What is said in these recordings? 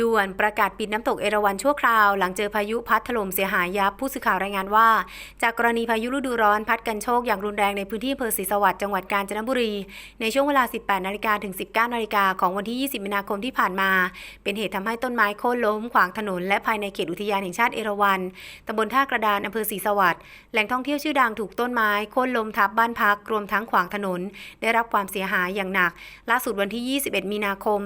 ด่วนประกาศปิดน้ำตกเอราวัณชั่วคราว หลังเจอพายุพัดถล่มเสียหายยับผู้สื่อข่าวรายงานว่า จากกรณีพายุฤดูร้อนพัดกันโชกอย่างรุนแรงในพื้นที่อำเภอศรีสวัสดิ์จังหวัดกาญจนบุรี ในช่วงเวลา 18 นาฬิกาถึง 19 นาฬิกาของวันที่ 20 มีนาคมที่ผ่านมา เป็นเหตุทำให้ต้นไม้โค่นล้มขวางถนน และภายในเขตอุทยานแห่งชาติเอราวัณตำบลท่ากระดานอำเภอศรีสวัสดิ์แหล่งท่องเที่ยวชื่อดังถูกต้นไม้โค่นล้มทับบ้านพักรวมทั้งขวางถนน ได้รับความเสียหายอย่างหนัก ล่าสุดวันที่ 21 มีนาคม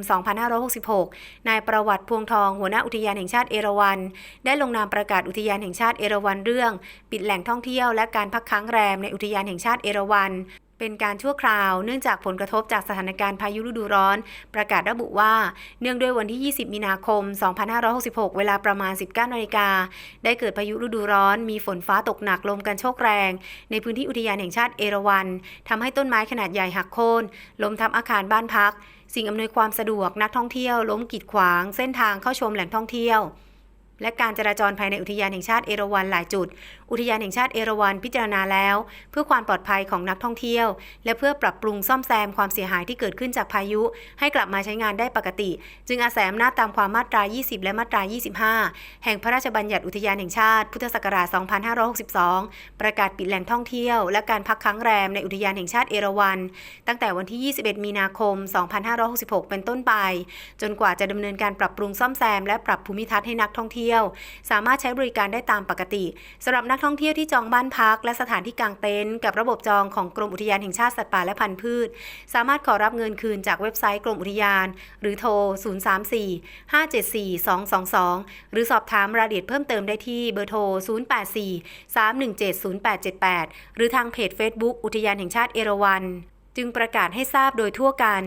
2566 นายประวัติพวงทอง หัวหน้าอุทยานแห่งชาติเอราวัณได้ลงนามประกาศอุทยานแห่งชาติเอราวัณเรื่อง ปิดแหล่งท่องเที่ยวและการพักค้างแรมในอุทยานแห่งชาติเอราวัณ เป็นการชั่วคราว เนื่องจากผลกระทบจากสถานการณ์พายุฤดูร้อน ประกาศระบุว่า เนื่องด้วยวันที่ 20 มีนาคม 2566 เวลาประมาณ 19นาฬิกา ได้เกิดพายุฤดูร้อน มีฝนฟ้าตกหนักลมกันโชกแรง ในพื้นที่อุทยานแห่งชาติเอราวัณทำให้ต้นไม้ขนาดใหญ่หักโค่นล้มทับอาคารบ้านพัก สิ่งอำนวยความสะดวกนักท่องเที่ยว ล้มกีดขวาง เส้นทางเข้าชมแหล่งท่องเที่ยว และการจราจรภายในอุทยานแห่งชาติเอราวัณหลายจุด อุทยานแห่งชาติเอราวัณพิจารณาแล้ว เพื่อความปลอดภัยของนักท่องเที่ยว และเพื่อปรับปรุงซ่อมแซมความเสียหายที่เกิดขึ้นจากพายุ ให้กลับมาใช้งานได้ปกติ จึงอาศัยอำนาจตามความมาตรา 20 และมาตรา 25 แห่งพระราชบัญญัติอุทยานแห่งชาติ พุทธศักราช 2562 ประกาศปิดแหล่งท่องเที่ยว และการพักค้างแรมในอุทยานแห่งชาติเอราวัณตั้งแต่วันที่ 21 มีนาคม 2566 เป็นต้นไป จนกว่าจะดำเนินการปรับปรุงซ่อมแซมและปรับภูมิทัศน์ให้นักท่องเที่ยว สามารถใช้บริการได้ตามปกติสำหรับนักท่องเที่ยวที่จองบ้านพัก และสถานที่กางเต็นท์กับระบบจองของกรมอุทยานแห่งชาติสัตว์ป่าและพันธุ์พืช สามารถขอรับเงินคืนจากเว็บไซต์กรมอุทยาน หรือโทร 034 574 222 หรือสอบถามรายละเอียดเพิ่มเติมได้ที่เบอร์โทร 084 317 0878 หรือทางเพจ Facebook อุทยานแห่งชาติเอราวัณจึงประกาศให้ทราบโดยทั่วกัน